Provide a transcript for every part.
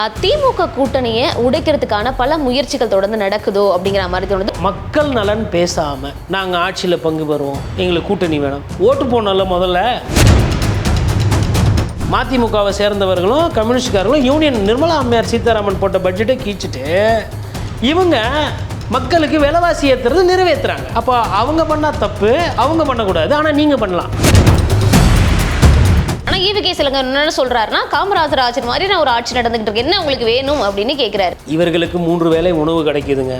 திமுக கூட்டணியை உடைக்கிறதுக்கான பல முயற்சிகள் தொடர்ந்து நடக்குதோ அப்படிங்கிற மாதிரி தோணுது. மக்கள் நலன் பேசாமல் நாங்கள் ஆட்சியில் பங்கு பெறுவோம். எங்களுக்கு கூட்டணி வேணும். ஓட்டு போனோம்ல முதல்ல. மதிமுகவை சேர்ந்தவர்களும் கம்யூனிஸ்டுக்காரர்களும் யூனியன் நிர்மலா அம்மையார் சீதாராமன் போட்ட பட்ஜெட்டை கீச்சிட்டு இவங்க மக்களுக்கு விலைவாசி ஏற்றுறது நிறைவேற்றுறாங்க அப்போ அவங்க பண்ணால் தப்பு அவங்க பண்ணக்கூடாது. ஆனால் நீங்கள் பண்ணலாம். ஈவிகே ஈவி சிலங்க என்ன சொல்றாருன்னா காமராஜர் ஆட்சி மாதிரி நான் ஒரு ஆட்சி நடந்துகிட்டு இருக்கேன். என்ன உங்களுக்கு வேணும் அப்படின்னு கேட்குறாரு இவர்களுக்கு மூன்று வேளை உணவு கிடைக்குதுங்க.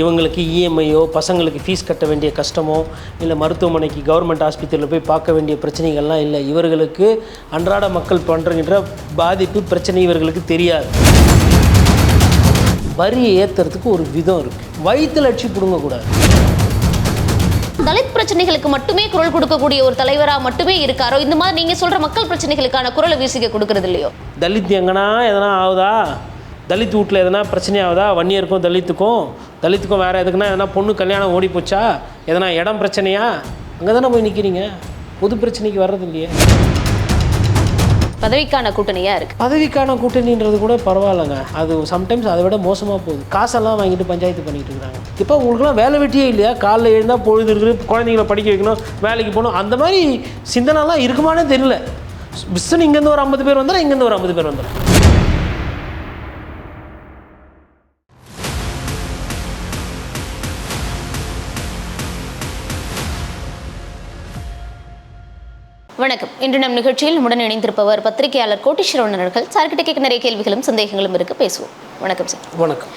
இவங்களுக்கு இஎம்ஐயோ பசங்களுக்கு ஃபீஸ் கட்ட வேண்டிய கஷ்டமோ இல்லை மருத்துவமனைக்கு கவர்மெண்ட் ஆஸ்பத்திரியில் போய் பார்க்க வேண்டிய பிரச்சனைகள்லாம் இல்லை. இவர்களுக்கு அன்றாட மக்கள் பண்ணுறங்கிற பாதிப்பு பிரச்சனை இவர்களுக்கு தெரியாது. வரியை ஏற்றுறதுக்கு ஒரு விதம் இருக்குது வயிற்றுல அடிச்சு பிடுங்கக்கூடாது. தலித் பிரச்சனைகளுக்கு மட்டுமே குரல் கொடுக்கக்கூடிய ஒரு தலைவராக மட்டுமே இருக்காரோ? இந்த மாதிரி நீங்கள் சொல்கிற மக்கள் பிரச்சனைகளுக்கான குரலை வீசிக்க கொடுக்கறது இல்லையோ? தலித் எங்கன்னா எதனா ஆகுதா? தலித் வீட்டில் எதனா பிரச்சனை ஆகுதா? வன்னியருக்கும் தலித்துக்கும். தலித்துக்கும் வேறு எதுக்குன்னா எதனா பொண்ணு கல்யாணம் ஓடி போச்சா? எதனா இடம் பிரச்சனையா? அங்கே தானே போய் நிற்கிறீங்க பொது பிரச்சனைக்கு வர்றது இல்லையே. பதவிக்கான கூட்டணியா இருக்கு. பதவிக்கான கூட்டணின்றது கூட பரவாயில்லைங்க. அது சம்டைம்ஸ் அதை விட மோசமாக போகுது. காசெல்லாம் வாங்கிட்டு பஞ்சாயத்து பண்ணிட்டு இருக்காங்க. இப்போ உங்களுக்குலாம் வேலை வெட்டியே இல்லையா? காலைல எழுந்தால் பொழுது இருக்குது குழந்தைங்களை படிக்க வைக்கணும் வேலைக்கு போகணும். அந்த மாதிரி சிந்தனைலாம் இருக்குமானே தெரியல. பிஸ்ன்னு இங்கேருந்து ஒரு ஐம்பது பேர் வந்தால் இங்கேருந்து ஒரு ஐம்பது பேர் வந்துடும் வணக்கம். இன்று நம் நிகழ்ச்சியில் உடன் இணைந்திருப்பவர் பத்திரிகையாளர் கோட்டீஸ்வரன் அவர்கள். சார்கிட்ட கேட்க நிறைய கேள்விகளும் சந்தேகங்களும் இருக்கு. பேசுவோம். வணக்கம் சார். வணக்கம்.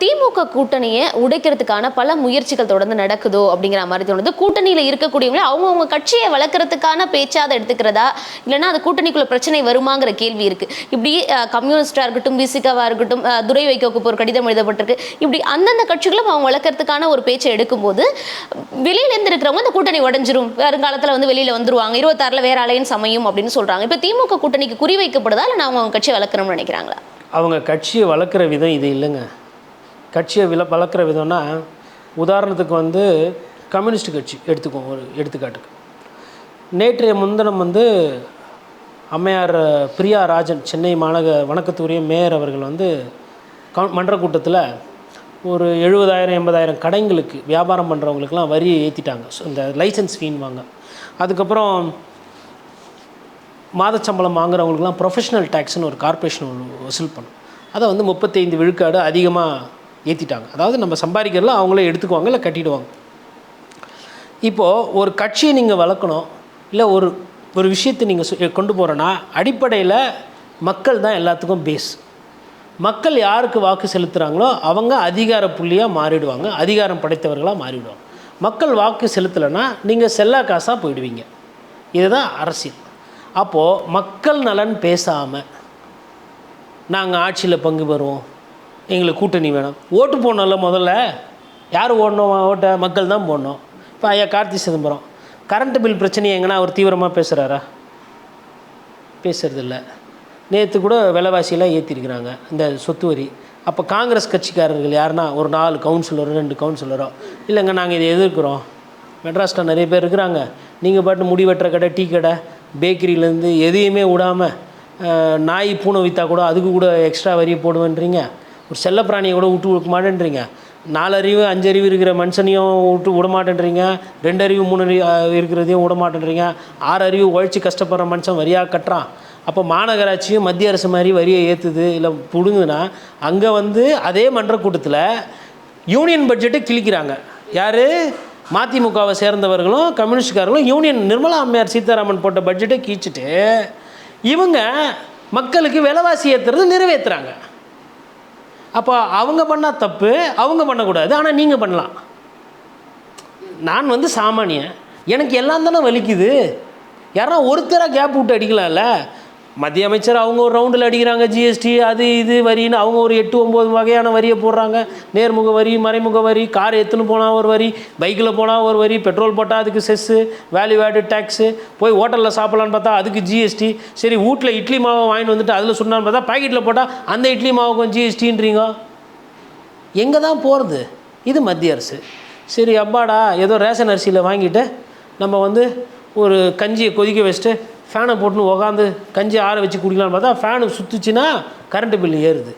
திமுக கூட்டணியை உடைக்கிறதுக்கான பல முயற்சிகள் தொடர்ந்து நடக்குதோ அப்படிங்கிற மாதிரி தோணுது. கூட்டணியில் இருக்கக்கூடியவங்க அவங்கவுங்க கட்சியை வளர்க்கறதுக்கான பேச்சா அதை எடுத்துக்கிறதா? இல்லைன்னா அது கூட்டணிக்குள்ள பிரச்சனை வருமாங்கிற கேள்வி இருக்குது இப்படி கம்யூனிஸ்டாக இருக்கட்டும் பிசிகாவாக இருக்கட்டும் துரை வைக்கோக்கு ஒரு கடிதம் எழுதப்பட்டிருக்கு. இப்படி அந்தந்த கட்சிகளும் அவங்க வளர்க்கறதுக்கான ஒரு பேச்சை எடுக்கும்போது வெளியிலேருந்து இருக்கிறவங்க அந்த கூட்டணி உடஞ்சிரும். வருங்காலத்தில் வந்து வெளியில் வந்துருவாங்க. இருபத்தாறில் வேற அலையன்ஸ் அமையும் அப்படின்னு சொல்கிறாங்க இப்போ திமுக கூட்டணிக்கு குறி வைக்கப்படுதா? இல்லை அவங்க அவங்க கட்சியை வளர்க்கணும்னு நினைக்கிறாங்களா? அவங்க கட்சியை வளர்க்குற விதம் இது இல்லைங்க. கட்சியை வில வளர்க்குற விதம்னா உதாரணத்துக்கு வந்து கம்யூனிஸ்ட் கட்சி எடுத்துக்கோ ஒரு எடுத்துக்காட்டுக்கு. நேற்றைய முன்தினம் வந்து அம்மையார் பிரியா ராஜன் சென்னை மாநக வணக்கத்துக்குரிய மேயர் அவர்கள் வந்து க மன்ற கூட்டத்தில் ஒரு எழுபதாயிரம் எண்பதாயிரம் கடைங்களுக்கு வியாபாரம் பண்ணுறவங்களுக்குலாம் வரி ஏற்றிட்டாங்க இந்த லைசன்ஸ் ஃபீன் வாங்க. அதுக்கப்புறம் மாதச்சம்பளம் வாங்குறவங்களுக்குலாம் ப்ரொஃபஷனல் டேக்ஸ்னு ஒரு கார்ப்பரேஷன் ஒன்று வசூல் பண்ணும். அதை வந்து முப்பத்தைந்து விழுக்காடு அதிகமாக ஏற்றிட்டாங்க அதாவது நம்ம சம்பாதிக்கிறதெல்லாம் அவங்களே எடுத்துக்குவாங்க இல்லை கட்டிடுவாங்க. இப்போது ஒரு கட்சியை நீங்கள் வளர்க்கணும் இல்லை ஒரு ஒரு விஷயத்தை நீங்கள் கொண்டு போகிறோன்னா அடிப்படையில் மக்கள் தான் எல்லாத்துக்கும் பேஸ் மக்கள் யாருக்கு வாக்கு செலுத்துகிறாங்களோ அவங்க அதிகார புள்ளியாக மாறிடுவாங்க அதிகாரம் படைத்தவர்களாக மாறிடுவாங்க. மக்கள் வாக்கு செலுத்தலைன்னா நீங்கள் செல்லா காசாக போயிடுவீங்க. இதுதான் அரசியல். அப்போது மக்கள் நலன் பேசாமல் நாங்கள் ஆட்சியில் பங்கு பெறுவோம் எங்களுக்கு கூட்டணி வேணும். ஓட்டு போடணும்ல முதல்ல. யார் ஓடணும்? ஓட்ட மக்கள் தான் போடணும். இப்போ ஐயா கார்த்தி சிதம்பரம். கரண்ட் பில் பிரச்சனையை எங்கன்னா அவர் தீவிரமாக பேசுகிறாரா பேசுகிறதில்ல நேற்று கூட விலைவாசியெல்லாம் ஏற்றிருக்கிறாங்க இந்த சொத்து வரி. அப்போ காங்கிரஸ் கட்சிக்காரர்கள் யாருன்னா ஒரு நாலு கவுன்சிலரோ ரெண்டு கவுன்சிலரோ இல்லைங்க நாங்கள் இதை எதிர்க்கிறோம். மெட்ராஸில் நிறைய பேர் இருக்கிறாங்க. நீங்கள் பாட்டு முடி வெட்டுற கடை டீ கடை பேக்கரியிலேருந்து எதையுமே விடாமல் நாய் பூனை விற்றா கூட அதுக்கு கூட எக்ஸ்ட்ரா வரி போடுவேன்றீங்க. ஒரு செல்லப்பிராணியை கூட விட்டு கொடுக்க மாட்டேன்றீங்க. நாலறிவு அஞ்சறிவு இருக்கிற மனுஷனையும் விட்டு விட மாட்டேன்றீங்க. ரெண்டு அறிவு மூணு அறிவு இருக்கிறதையும் விட மாட்டேன்றீங்க. ஆறு அறிவு உழைச்சி கஷ்டப்படுற மனுஷன் வரியாக கட்டுறான். அப்போ மாநகராட்சியும் மத்திய அரசு மாதிரி வரியை ஏற்றுது இல்லை பிடுங்குதுன்னா அங்கே வந்து அதே மன்ற கூட்டத்தில் யூனியன் பட்ஜெட்டை கிழிக்கிறாங்க. யார்? மதிமுகவை சேர்ந்தவர்களும் கம்யூனிஸ்ட்காரர்களும் யூனியன் நிர்மலா அம்மையார் சீதாராமன் போட்ட பட்ஜெட்டை கீச்சிட்டு இவங்க மக்களுக்கு விலைவாசி ஏற்றுறது நிறைவேற்றுறாங்க அப்போ அவங்க பண்ணால் தப்பு அவங்க பண்ணக்கூடாது. ஆனால் நீங்கள் பண்ணலாம். நான் வந்து சாமானியன். எனக்கு எல்லாம் தானே வலிக்குது. யாரா ஒருத்தராக கேப் விட்டு அடிக்கலாம்ல? மத்திய அமைச்சர் அவங்க ஒரு ரவுண்டில் அடிக்கிறாங்க ஜிஎஸ்டி அது இது வரின்னு அவங்க ஒரு எட்டு ஒம்பது வகையான வரியை போடுறாங்க. நேர்முக வரி மறைமுக வரி கார் எடுத்துன்னு போனால் ஒரு வரி பைக்கில் போனால் ஒரு வரி பெட்ரோல் போட்டால் அதுக்கு செஸ்ஸு வேல்யூ ஆடு டேக்ஸு போய் ஹோட்டலில் சாப்பிட்லான்னு பார்த்தா அதுக்கு ஜிஎஸ்டி சரி வீட்டில் இட்லி மாவை வாங்கிட்டு வந்துட்டு அதில் சொன்னான்னு பார்த்தா பாக்கெட்டில் போட்டால் அந்த இட்லி மாவுக்கும் ஜிஎஸ்டின்றீங்க எங்கே தான் போகிறது இது மத்திய அரசு. சரி அப்பாடா ஏதோ ரேஷன் அரிசியில் வாங்கிட்டு நம்ம வந்து ஒரு கஞ்சியை கொதிக்க வச்சுட்டு ஃபேனை போட்டுன்னு உக்காந்து கஞ்சி ஆற வச்சு குடிக்கலாம்னு பார்த்தா ஃபேனு சுற்றுச்சுன்னா கரண்ட்டு பில் ஏறுது.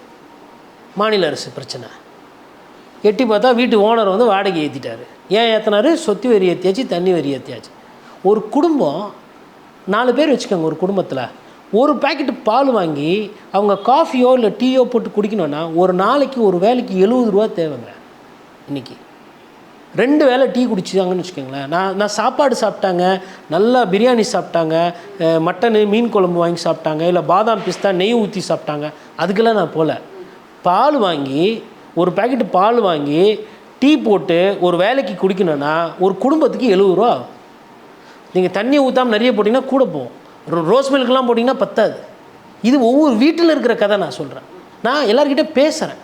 மாநில அரசு பிரச்சனை. எட்டி பார்த்தா வீட்டு ஓனர் வந்து வாடகை ஏற்றிட்டாரு ஏன் ஏற்றினாரு சொத்து வரி ஏற்றியாச்சு தண்ணி வரி ஏற்றியாச்சு ஒரு குடும்பம் நாலு பேர் வச்சுக்கோங்க ஒரு குடும்பத்தில். ஒரு பேக்கெட்டு பால் வாங்கி அவங்க காஃபியோ இல்லை டீயோ போட்டு குடிக்கணும்னா ஒரு நாளைக்கு ஒரு வேலைக்கு எழுபது ரூபா தேவைங்க. இன்றைக்கி ரெண்டு வேளை டீ குடிச்சாங்கன்னு வச்சுக்கோங்களேன். நான் நான் சாப்பாடு சாப்பிட்டாங்க நல்லா பிரியாணி சாப்பிட்டாங்க மட்டனு மீன் குழம்பு வாங்கி சாப்பிட்டாங்க இல்லை பாதாம் பிஸ்தா நெய் ஊற்றி சாப்பிட்டாங்க. அதுக்கெல்லாம் நான் போகல பால் வாங்கி ஒரு பாக்கெட்டு பால் வாங்கி டீ போட்டு ஒரு வேலைக்கு குடிக்கணும்னா ஒரு குடும்பத்துக்கு எழுபது ரூபா ஆகும். நீங்கள் தண்ணி ஊற்றாமல் நிறைய போட்டிங்கன்னா கூட போகும். ரோ- ரோஸ் மில்க்லாம் போட்டிங்கன்னா பத்தாது. இது ஒவ்வொரு வீட்டில் இருக்கிற கதை நான் சொல்கிறேன் நான் எல்லார்கிட்ட பேசுகிறேன்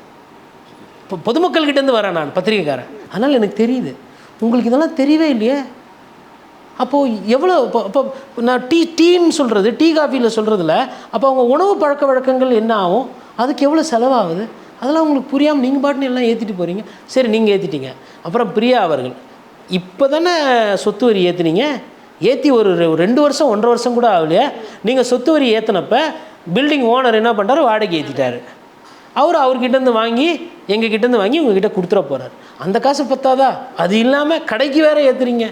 இப்போ பொதுமக்கள்கிட்டேருந்து வரேன் நான் பத்திரிகைக்காரன். அதனால் எனக்கு தெரியுது. உங்களுக்கு இதெல்லாம் தெரியவே இல்லையே? அப்போது எவ்வளோ இப்போ இப்போ நான் டீ டீன்னு சொல்கிறது டீ காஃபியில் சொல்கிறதுல அப்போ அவங்க உணவு பழக்க வழக்கங்கள் என்ன ஆகும்? அதுக்கு எவ்வளோ செலவாகுது? அதெல்லாம் உங்களுக்கு புரியாமல் நீங்கள் பாட்டுன்னு எல்லாம் ஏற்றிட்டு போகிறீங்க சரி நீங்கள் ஏற்றிட்டீங்க அப்புறம் பிரியா அவர்கள் இப்போ தானே சொத்து வரி ஏற்றுனீங்க ஏற்றி ஒரு ரெ- ரெண்டு வருஷம் ஒன்றரை வருஷம் கூட ஆகலையே. நீங்கள் சொத்து வரி ஏற்றினப்ப பில்டிங் ஓனர் என்ன பண்ணுறாரு வாடகை ஏற்றிட்டாரு அவர் அவர்கிட்டேருந்து வாங்கி எங்கள் கிட்டேருந்து வாங்கி உங்ககிட்ட கொடுத்துட போகிறார் அந்த காசு பத்தாதா? அது இல்லாமல் கடைக்கு வேற ஏற்றுறீங்க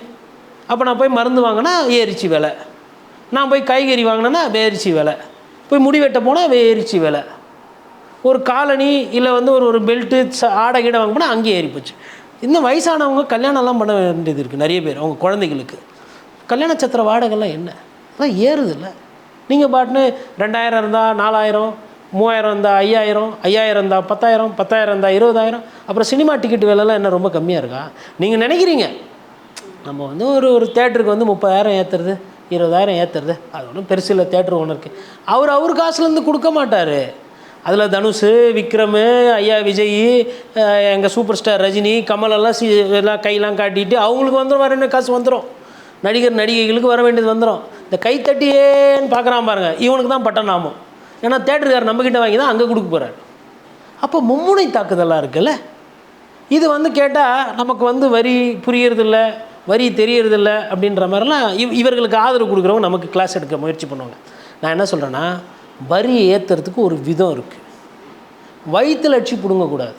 அப்போ நான் போய் மருந்து வாங்கினா ஏரிச்சி விலை. நான் போய் காய்கறி வாங்கினேன்னா வேரிச்சி விலை. போய் முடி வெட்ட போனால் வேரிச்சி விலை. ஒரு காலனி இல்லை வந்து ஒரு ஒரு பெல்ட்டு ச ஆடை கீடை வாங்க போனால் அங்கேயே ஏறி போச்சு. இன்னும் வயசானவங்க கல்யாணம்லாம் பண்ண வேண்டியது இருக்குது நிறைய பேர் அவங்க குழந்தைகளுக்கு. கல்யாண சத்திர வாடகைலாம் என்ன? அதான் ஏறுது இல்லை நீங்கள் பாட்டுன்னு ரெண்டாயிரம் இருந்தால் நாலாயிரம் மூவாயிரம் இருந்தால் ஐயாயிரம் ஐயாயிரம் இருந்தால் பத்தாயிரம் பத்தாயிரம் இருந்தால் இருபதாயிரம். அப்புறம் சினிமா டிக்கெட் விலைலாம் என்ன ரொம்ப கம்மியாக இருக்கா? நீங்கள் நினைக்கிறீங்க. நம்ம வந்து ஒரு ஒரு தேட்டருக்கு வந்து முப்பதாயிரம் ஏற்றுறது இருபதாயிரம் ஏற்றுறது அது ஒன்றும் பெருசு இல்லை தேட்டர் இருக்குது அவர் அவர் காசுலேருந்து கொடுக்க மாட்டார். அதில் தனுஷ் விக்ரம் ஐயா விஜய் எங்கள் சூப்பர் ஸ்டார் ரஜினி கமலெல்லாம் சி எல்லாம் கையெல்லாம் காட்டிட்டு அவங்களுக்கு வந்துடும் வர என்ன காசு வந்துடும் நடிகர் நடிகைகளுக்கு வர வேண்டியது வந்துடும் இந்த கைத்தட்டியேன்னு பார்க்குறான் பாருங்க. இவனுக்கு தான் பட்டம் நாமம். ஏன்னா தேட்டருக்கார் நம்மக்கிட்ட வாங்கி தான் அங்கே கொடுக்க போகிறார் அப்போ மும்முனை தாக்குதலாக இருக்குல்ல? இது வந்து கேட்டால் நமக்கு வந்து வரி புரியறதில்ல வரி தெரியறதில்ல அப்படின்ற மாதிரிலாம் இவ் இவர்களுக்கு ஆதரவு கொடுக்குறவங்க நமக்கு கிளாஸ் எடுக்க முயற்சி பண்ணுவாங்க. நான் என்ன சொல்கிறேன்னா வரி ஏற்றுறதுக்கு ஒரு விதம் இருக்குது வயிற்றுல அடிச்சு பிடுங்கக்கூடாது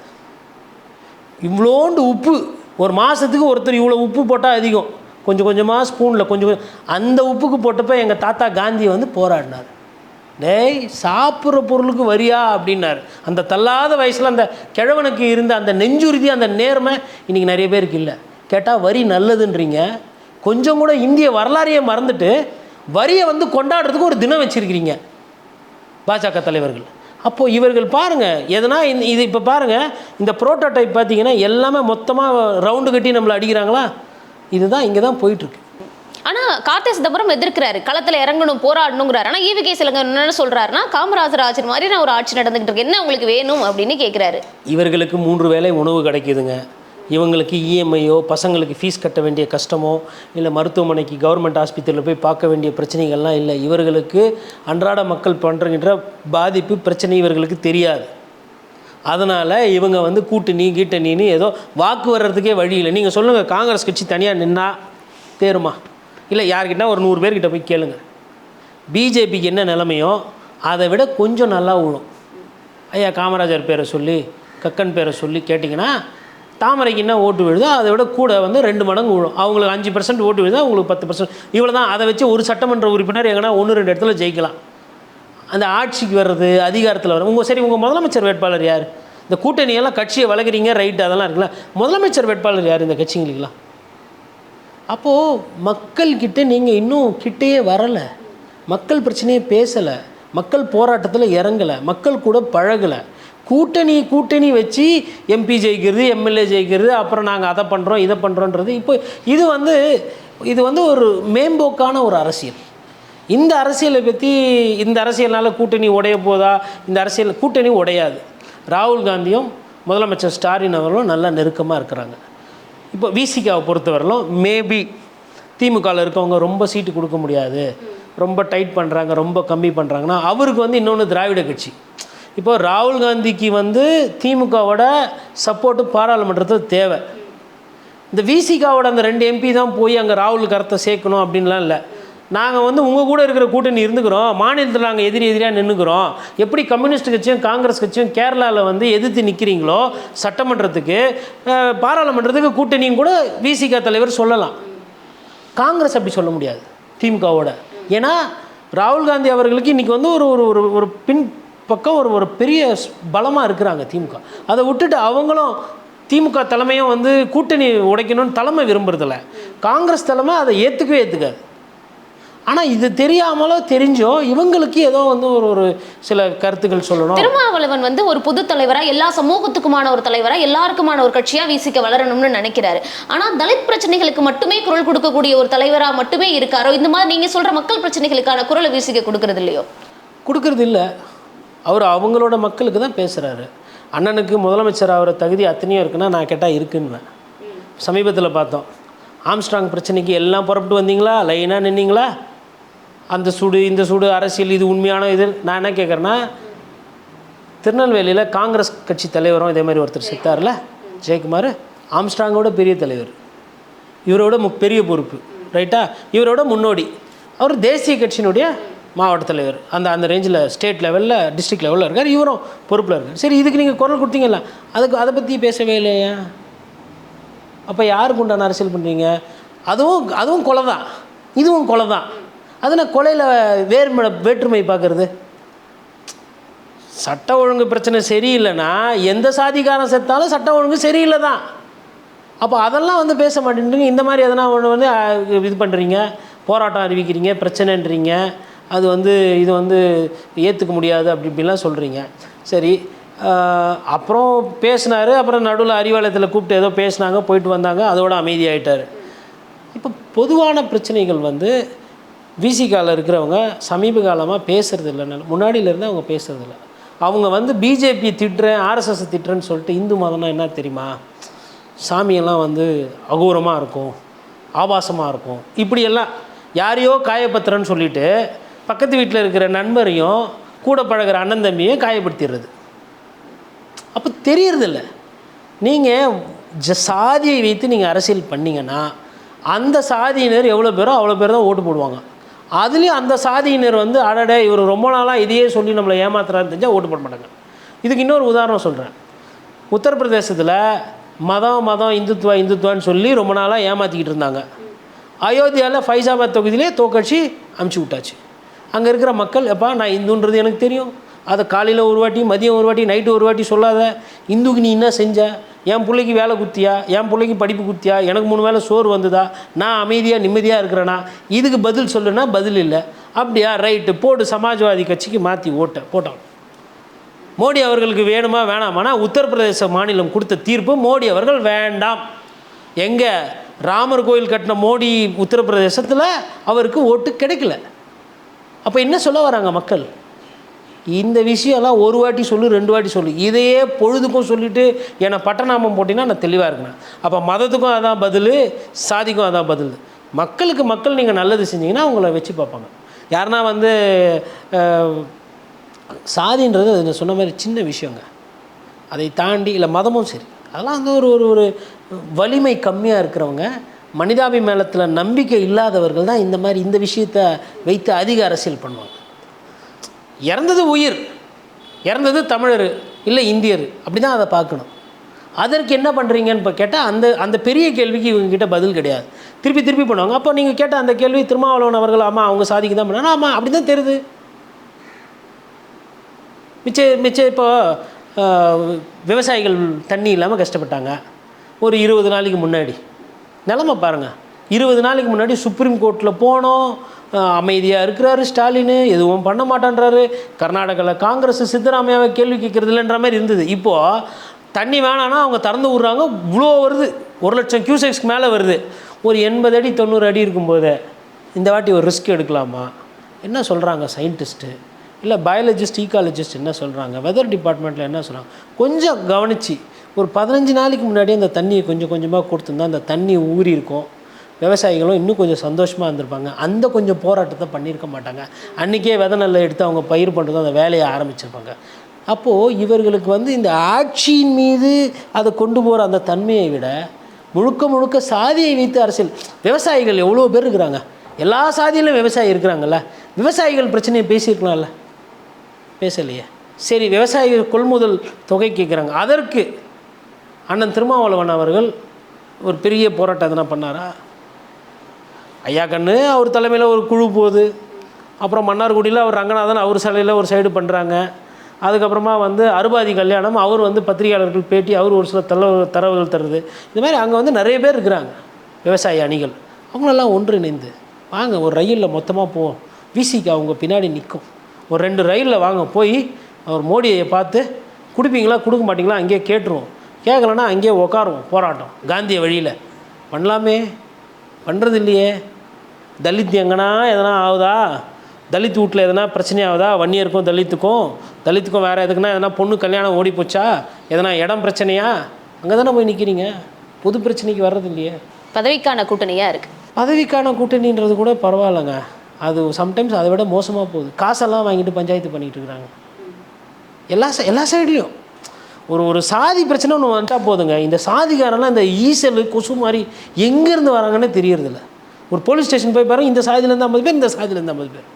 இவ்வளோண்டு உப்பு ஒரு மாதத்துக்கு ஒருத்தர் இவ்வளோ உப்பு போட்டால் அதிகம். கொஞ்சம் கொஞ்சமாக ஸ்பூனில் கொஞ்சம் கொஞ்சம் அந்த உப்புக்கு போட்டப்ப எங்கள் தாத்தா காந்தி வந்து போராடினார். டேய் சாப்பிட்ற பொருளுக்கு வரியா அப்படின்னாரு. அந்த தள்ளாத வயசில் அந்த கிழவனுக்கு இருந்த அந்த நெஞ்சுறுதி அந்த நேர்மை இன்றைக்கி நிறைய பேருக்கு இல்லை. கேட்டால் வரி நல்லதுன்றீங்க. கொஞ்சம் கூட இந்திய வரலாறையே மறந்துட்டு வரியை வந்து கொண்டாடுறதுக்கு ஒரு தினம் வச்சுருக்கிறீங்க. பாஜக தலைவர்கள். அப்போது இவர்கள் பாருங்கள் எதனா இந்த இது இப்போ பாருங்கள் இந்த ப்ரோட்டோடைப் பார்த்தீங்கன்னா எல்லாமே மொத்தமாக ரவுண்டு கட்டி நம்மளை அடிக்கிறாங்களா? இதுதான் இங்கே தான் போயிட்டுருக்கு ஆனா கார்த்தி சிதம்பரம் எதிர்க்கிறாரு. களத்துல இறங்கணும் போராடணுங்கிறாரு. ஆனா ஈவி கேஸ் என்ன சொல்றாருன்னா காமராஜர் ஆட்சி மாதிரி நான் ஒரு ஆட்சி நடந்துகிட்டு இருக்கு என்ன உங்களுக்கு வேணும்? அப்படின்னு கேட்குறாரு இவர்களுக்கு மூன்று வேளை உணவு கிடைக்குதுங்க. இவங்களுக்கு இஎம்ஐயோ பசங்களுக்கு ஃபீஸ் கட்ட வேண்டிய கஷ்டமோ இல்லை மருத்துவமனைக்கு கவர்மெண்ட் ஆஸ்பத்திரியில் போய் பார்க்க வேண்டிய பிரச்சனைகள்லாம் இல்லை. இவர்களுக்கு அன்றாட மக்கள் பண்ணுறங்கிற பாதிப்பு பிரச்சனை இவர்களுக்கு தெரியாது. அதனால் இவங்க வந்து கூட்டணி கீட்டணின்னு ஏதோ வாக்கு வர்றதுக்கே வழி இல்லை. நீங்கள் சொல்லுங்கள் காங்கிரஸ் கட்சி தனியாக நின்னா தேருமா? இல்லை யார்கிட்ட ஒரு நூறு பேர்கிட்ட போய் கேளுங்க. பிஜேபிக்கு என்ன நிலைமையோ அதை விட கொஞ்சம் நல்லா விழும் ஐயா காமராஜர் பேரை சொல்லி கக்கன் பேரை சொல்லி கேட்டிங்கன்னா தாமரைக்கு என்ன ஓட்டு விழுதோ அதை விட கூட வந்து ரெண்டு மடங்கு விழும் அவங்களுக்கு அஞ்சு பர்சன்ட் ஓட்டு விழுதோ அவங்களுக்கு பத்து பர்சன்ட் இவ்வளோ தான் அதை வச்சு ஒரு சட்டமன்ற உறுப்பினர் எங்கன்னா ஒன்று ரெண்டு இடத்துல ஜெயிக்கலாம். அந்த ஆட்சிக்கு வர்றது அதிகாரத்தில் வர உங்கள் சரி உங்கள் முதலமைச்சர் வேட்பாளர் யார்? இந்த கூட்டணியெல்லாம் கட்சியை வளர்க்குறீங்க ரைட் அதெல்லாம் இருக்குல்ல. முதலமைச்சர் வேட்பாளர் யார் இந்த கட்சிங்களுக்கெல்லாம்? அப்போது மக்கள்கிட்ட நீங்கள் இன்னும் கிட்டேயே வரலை. மக்கள் பிரச்சனையே பேசலை. மக்கள் போராட்டத்தில் இறங்கலை. மக்கள் கூட பழகலை. கூட்டணி கூட்டணி வச்சு எம்பி ஜெயிக்கிறது எம்எல்ஏ ஜெயிக்கிறது அப்புறம் நாங்கள் அதை பண்ணுறோம் இதை பண்ணுறோன்றது இப்போ இது வந்து இது வந்து ஒரு மேம்போக்கான ஒரு அரசியல். இந்த அரசியலை பற்றி இந்த அரசியல்னால் கூட்டணி உடைய போதா? இந்த அரசியல் கூட்டணி உடையாது. ராகுல் காந்தியும் முதலமைச்சர் ஸ்டாலின் அவர்களும் நல்லா நெருக்கமாக இருக்கிறாங்க. இப்போ விசிகாவை பொறுத்தவரையிலும் மேபி திமுகவில் இருக்கவங்க ரொம்ப சீட்டு கொடுக்க முடியாது. ரொம்ப டைட் பண்ணுறாங்க ரொம்ப கம்மி பண்ணுறாங்கன்னா அவருக்கு வந்து இன்னொன்று திராவிட கட்சி. இப்போ ராகுல் காந்திக்கு வந்து திமுகவோட சப்போர்ட்டு பாராளுமன்றத்தில் தேவை. இந்த விசிகாவோட அந்த ரெண்டு எம்பி தான் போய் அங்கே ராகுல் கருத்தை சேர்க்கணும் அப்படின்லாம் இல்லை. நாங்கள் வந்து உங்கள் கூட இருக்கிற கூட்டணி இருந்துக்கிறோம். மாநிலத்தில் நாங்கள் எதிரி எதிரியாக நின்றுக்கிறோம் எப்படி கம்யூனிஸ்ட் கட்சியும் காங்கிரஸ் கட்சியும் கேரளாவில் வந்து எதிர்த்து நிற்கிறீங்களோ சட்டமன்றத்துக்கு பாராளுமன்றத்துக்கு கூட்டணியும் கூட விசிக தலைவர் சொல்லலாம். காங்கிரஸ் அப்படி சொல்ல முடியாது திமுகவோட. ஏன்னா ராகுல் காந்தி அவர்களுக்கு இன்றைக்கி வந்து ஒரு ஒரு ஒரு ஒரு பின் பக்கம் ஒரு ஒரு பெரிய பலமாக இருக்கிறாங்க திமுக. அதை விட்டுட்டு அவங்களும் திமுக தலைமையும் வந்து கூட்டணி உடைக்கணும்னு தலைமை விரும்புறதில்ல. காங்கிரஸ் தலைமை அதை ஏற்றுக்கவே ஏற்றுக்காது ஆனால் இது தெரியாமலோ தெரிஞ்சோ இவங்களுக்கு ஏதோ வந்து ஒரு ஒரு சில கருத்துக்கள் சொல்லணும். திருமாவளவன் வந்து ஒரு பொது தலைவரா எல்லா சமூகத்துக்குமான ஒரு தலைவரா எல்லாருக்குமான ஒரு கட்சியா விசிக்க வளரணும்னு நினைக்கிறாரு. ஆனா தலித் பிரச்சனைகளுக்கு மட்டுமே குரல் கொடுக்கக்கூடிய ஒரு தலைவரா மட்டுமே இருக்காரோ? இந்த மாதிரி நீங்க சொல்ற மக்கள் பிரச்சனைகளுக்கான குரலை விசிக்க கொடுக்கறது இல்லையோ? கொடுக்கறது இல்லை. அவர் அவங்களோட மக்களுக்கு தான் பேசுகிறாரு அண்ணனுக்கு முதலமைச்சர் ஆகிற தகுதி அத்தனையும் இருக்குன்னா நான் கேட்டால் இருக்குன்னுவேன். சமீபத்தில் பார்த்தோம். ஆம்ஸ்ட்ராங் பிரச்சனைக்கு எல்லாம் புறப்பட்டு வந்தீங்களா? லைனாக நின்னீங்களா? அந்த சூடு இந்த சூடு அரசியல் இது உண்மையான இது நான் என்ன கேட்குறேன்னா திருநெல்வேலியில் காங்கிரஸ் கட்சி தலைவரும் இதே மாதிரி ஒருத்தர் செத்தார்ல ஜெயக்குமார் ஆம்ஸ்டாங்கோட பெரிய தலைவர். இவரோட மு பெரிய பொறுப்பு ரைட்டா? இவரோட முன்னோடி. அவர் தேசிய கட்சியினுடைய மாவட்ட தலைவர். அந்த அந்த ரேஞ்சில் ஸ்டேட் லெவலில் டிஸ்ட்ரிக்ட் லெவலில் இருக்கார். இவரும் பொறுப்பில் இருக்கார். சரி இதுக்கு நீங்கள் குரல் கொடுத்தீங்கல்ல அதுக்கு அதை பற்றி பேசவே இல்லையா. அப்போ யாருக்கு உண்டான அரசியல் பண்ணுறீங்க அதுவும் அதுவும் கொலை தான் இதுவும் கொலை தான் அதனால் கொலையில் வேறு வேற்றுமை பார்க்குறது? சட்ட ஒழுங்கு பிரச்சனை சரியில்லைன்னா எந்த சாதிக்காரன் செத்தாலும் சட்ட ஒழுங்கு சரியில்லை தான் அப்போ அதெல்லாம் வந்து பேச மாட்டேன்றீங்க. இந்த மாதிரி எதனா ஒன்று வந்து இது பண்ணுறீங்க போராட்டம் அறிவிக்கிறீங்க பிரச்சனைன்றீங்க. அது வந்து இது வந்து ஏற்றுக்க முடியாது அப்படி இப்படிலாம் சொல்கிறீங்க சரி அப்புறம் பேசினார். அப்புறம் நடுவில் அறிவாலயத்தில் கூப்பிட்டு ஏதோ பேசினாங்க போயிட்டு வந்தாங்க. அதோட அமைதியாயிட்டார். இப்போ பொதுவான பிரச்சனைகள் வந்து விசிகாவில் இருக்கிறவங்க சமீப காலமாக பேசுறது இல்லை. முன்னாடியிலேருந்து அவங்க பேசுறதில்ல அவங்க வந்து பிஜேபி திட்டுறேன் ஆர்எஸ்எஸ் திட்டுறேன்னு சொல்லிட்டு இந்து மதம்னா என்ன தெரியுமா? சாமியெல்லாம் வந்து அகோரமாக இருக்கும் ஆபாசமாக இருக்கும். இப்படியெல்லாம் யாரையோ காயப்படுத்துறேன்னு சொல்லிட்டு பக்கத்து வீட்டில் இருக்கிற நண்பரையும் கூட பழகுற அண்ணன் தம்பியும் காயப்படுத்திடுறது. அப்போ தெரியறதில்ல நீங்கள் ஜ சாதியை வைத்து நீங்கள் அரசியல் பண்ணிங்கன்னா அந்த சாதியினர் எவ்வளோ பேரோ அவ்வளோ பேர் தான் ஓட்டு போடுவாங்க. அதுலேயும் அந்த சாதியினர் வந்து அடடே இவர் ரொம்ப நாளாக இதையே சொல்லி நம்மளை ஏமாத்துறான்னு தெரிஞ்சால் ஓட்டு போட மாட்டாங்க. இதுக்கு இன்னொரு உதாரணம் சொல்கிறேன் உத்தரப்பிரதேசத்தில் மதம் மதம் இந்துத்துவா இந்துத்துவான்னு சொல்லி ரொம்ப நாளாக ஏமாற்றிக்கிட்டு இருந்தாங்க. அயோத்தியாவில் ஃபைசாபாத் தொகுதியிலே தோக்கட்சி அமுச்சு விட்டாச்சு. அங்கே இருக்கிற மக்கள் எப்பா நான் இந்துன்றது எனக்கு தெரியும். அதை காலையில் ஒரு வாட்டி மதியம் ஒரு வாட்டி நைட்டு ஒரு வாட்டி சொல்லாத இந்துக்கு நீ என்ன செஞ்ச? என் பிள்ளைக்கு வேலை குத்தியா? என் பிள்ளைக்கு படிப்பு குத்தியா? எனக்கு மூணு வேளை சோறு வந்ததா? நான் அமைதியாக நிம்மதியாக இருக்கிறேனா? இதுக்கு பதில் சொல்லுனா பதில் இல்லை. அப்படியா ரைட்டு போடு சமாஜ்வாதி கட்சிக்கு மாற்றி ஓட்ட போட்டான். மோடி அவர்களுக்கு வேணுமா வேணாமானா உத்தரப்பிரதேச மாநிலம் கொடுத்த தீர்ப்பு மோடி அவர்கள் வேண்டாம். எங்கே? ராமர் கோயில் கட்டின மோடி உத்தரப்பிரதேசத்தில் அவருக்கு ஓட்டு கிடைக்கல. அப்போ என்ன சொல்ல வராங்க மக்கள்? இந்த விஷயம்லாம் ஒரு வாட்டி சொல்லு ரெண்டு வாட்டி சொல்லு. இதையே பொழுதுக்கும் சொல்லிட்டு என்னை பட்டநாமம் போட்டிங்கன்னா நான் தெளிவாக இருக்கணும். அப்போ மதத்துக்கும் அதான் பதில் சாதிக்கும் அதான் பதில். மக்களுக்கு மக்கள் நீங்கள் நல்லது செஞ்சீங்கன்னா அவங்கள வச்சு பார்ப்பாங்க. யாருன்னா வந்து சாதின்றது அது சொன்ன மாதிரி சின்ன விஷயங்க. அதை தாண்டி இல்லை மதமும் சரி. அதெல்லாம் வந்து ஒரு ஒரு ஒரு வலிமை கம்மியாக இருக்கிறவங்க மனிதாபிமானத்தில் நம்பிக்கை இல்லாதவர்கள் தான் இந்த மாதிரி இந்த விஷயத்தை வைத்து அதிக அரசியல் பண்ணுவாங்க. இறந்தது உயிர் இறந்தது தமிழர் இல்லை இந்தியர். அப்படி தான் அதை பார்க்கணும். அதற்கு என்ன பண்ணுறீங்கன்னு இப்போ கேட்டால் அந்த அந்த பெரிய கேள்விக்கு இவங்ககிட்ட பதில் கிடையாது. திருப்பி திருப்பி பண்ணுவாங்க. அப்போ நீங்கள் கேட்ட அந்த கேள்வி திருமாவளவன் அவர்கள் ஆமாம் அவங்க சாதிக்கு தான் பண்ணாங்க. ஆமாம் அப்படி தான் தெரியுது. மிச்ச மிச்சம் இப்போ விவசாயிகள் தண்ணி இல்லாமல் கஷ்டப்பட்டாங்க. ஒரு இருபது நாளைக்கு முன்னாடி. நிலமை பாருங்கள் இருபது நாளைக்கு முன்னாடி சுப்ரீம் கோர்ட்டில் போனோம். அமைதியாக இருக்கிறாரு ஸ்டாலின் எதுவும் பண்ண மாட்டேன்றாரு. கர்நாடகாவில் காங்கிரஸ் சித்தராமையாவை கேள்வி கேட்கறது இல்லைன்ற மாதிரி இருந்தது. இப்போது தண்ணி வேணான்னா அவங்க திறந்து விட்றாங்க இவ்வளோ வருது. ஒரு லட்சம் கியூசெக்ஸ்க்கு மேலே வருது. ஒரு எண்பது அடி தொண்ணூறு அடி இருக்கும்போது இந்த வாட்டி ஒரு ரிஸ்க் எடுக்கலாமா? என்ன சொல்கிறாங்க சயின்டிஸ்ட்டு இல்லை பயாலஜிஸ்ட் ஈக்காலஜிஸ்ட் என்ன சொல்கிறாங்க வெதர் டிபார்ட்மெண்ட்டில் என்ன சொல்கிறாங்க கொஞ்சம் கவனித்து ஒரு பதினஞ்சு நாளைக்கு முன்னாடி அந்த தண்ணியை கொஞ்சம் கொஞ்சமாக கொடுத்துருந்தா அந்த தண்ணி ஊறி இருக்கும் விவசாயிகளும் இன்னும் கொஞ்சம் சந்தோஷமாக இருந்திருப்பாங்க. அந்த கொஞ்சம் போராட்டத்தை பண்ணியிருக்க மாட்டாங்க. அன்றைக்கே வித நெல்லை எடுத்து அவங்க பயிர் பண்ணுறதும் அந்த வேலையை ஆரம்பிச்சிருப்பாங்க. அப்போது இவர்களுக்கு வந்து இந்த ஆட்சியின் மீது அதை கொண்டு போகிற அந்த தன்மையை விட முழுக்க முழுக்க சாதியை வைத்து அரசியல். விவசாயிகள் எவ்வளோ பேர் இருக்கிறாங்க? எல்லா சாதியிலும் விவசாயி இருக்கிறாங்கல்ல. விவசாயிகள் பிரச்சனையை பேசியிருக்கலாம்ல? பேசலையே. சரி விவசாயிகள் கொள்முதல் தொகை கேட்குறாங்க. அதற்கு அண்ணன் திருமாவளவன் அவர்கள் ஒரு பெரிய போராட்டம் எதனா பண்ணாரா? ஐயா கண்ணு அவர் தலைமையில் ஒரு குழு போகுது. அப்புறம் மன்னார்குடியில் அவர் ரங்கநாதன் அவர் சிலையில் ஒரு சைடு பண்ணுறாங்க அதுக்கப்புறமா வந்து அருபாதி கல்யாணம் அவர் வந்து பத்திரிகையாளர்கள் பேட்டி அவர் ஒரு சில தரவு தரவுகள் தருது. இது மாதிரி அங்கே வந்து நிறைய பேர் இருக்கிறாங்க விவசாய அணிகள். அவங்களெல்லாம் ஒன்றிணைந்து வாங்க ஒரு ரயிலில் மொத்தமாக போவோம். விசிக்கு அவங்க பின்னாடி நிற்கும் ஒரு ரெண்டு ரயிலில் வாங்க போய் அவர் மோடியை பார்த்து கொடுப்பீங்களா கொடுக்க மாட்டிங்களா? அங்கேயே கேட்டுருவோம். கேட்கலன்னா அங்கேயே உக்காருவோம் போராட்டம். காந்திய வழியில். பண்ணலாமே பண்ணுறது இல்லையே. தலித் எங்கன்னா எதனா ஆகுதா தலித் வீட்டில் எதனா பிரச்சனை ஆகுதா வன்னியருக்கும் தலித்துக்கும். தலித்துக்கும் வேறு எதுக்குன்னா எதனா பொண்ணு கல்யாணம் ஓடி போச்சா? எதனா இடம் பிரச்சனையா? அங்கே தானே போய் நிற்கிறீங்க பொது பிரச்சனைக்கு வர்றது இல்லையே. பதவிக்கான கூட்டணியா இருக்கு. பதவிக்கான கூட்டணின்றது கூட பரவாயில்லைங்க. அது சம்டைம்ஸ் அதை விட மோசமாக போகுது. காசெல்லாம் வாங்கிட்டு பஞ்சாயத்து பண்ணிகிட்டு இருக்கிறாங்க எல்லா ச- எல்லா சைட்லேயும். ஒரு ஒரு சாதி பிரச்சனை ஒன்று வந்துட்டா போதுங்க. இந்த சாதிகாரெல்லாம் இந்த ஈசல் கொசு மாதிரி எங்கேருந்து வராங்கன்னே தெரியறதில்ல. ஒரு போலீஸ் ஸ்டேஷன் போய் பாருங்க இந்த சாதியிலேருந்து ஐம்பது பேர் இந்த சாதியிலேருந்து ஐம்பது பேர்.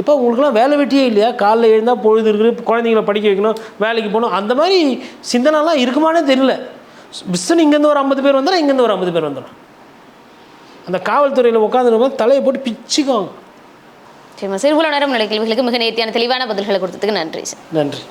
இப்போ உங்களுக்குலாம் வேலை வெட்டியே இல்லையா? காலைல எழுந்தால் பொழுது இருக்குது குழந்தைங்கள படிக்க வைக்கணும் வேலைக்கு போகணும். அந்த மாதிரி சிந்தனைலாம் இருக்குமானே தெரியல. பிஸ்ன்னு இங்கேருந்து ஒரு ஐம்பது பேர் வந்துடும் இங்கேருந்து ஒரு ஐம்பது பேர் வந்துடும் அந்த காவல்துறையில் உட்காந்துருக்கும் தலையை போட்டு பிச்சுக்குவாங்க. சரி சரி இவ்வளோ நேரம் நிலை கேள்விகளுக்கு மிக நேர்த்தியான தெளிவான பதில்களை கொடுத்ததுக்கு நன்றி சார். நன்றி.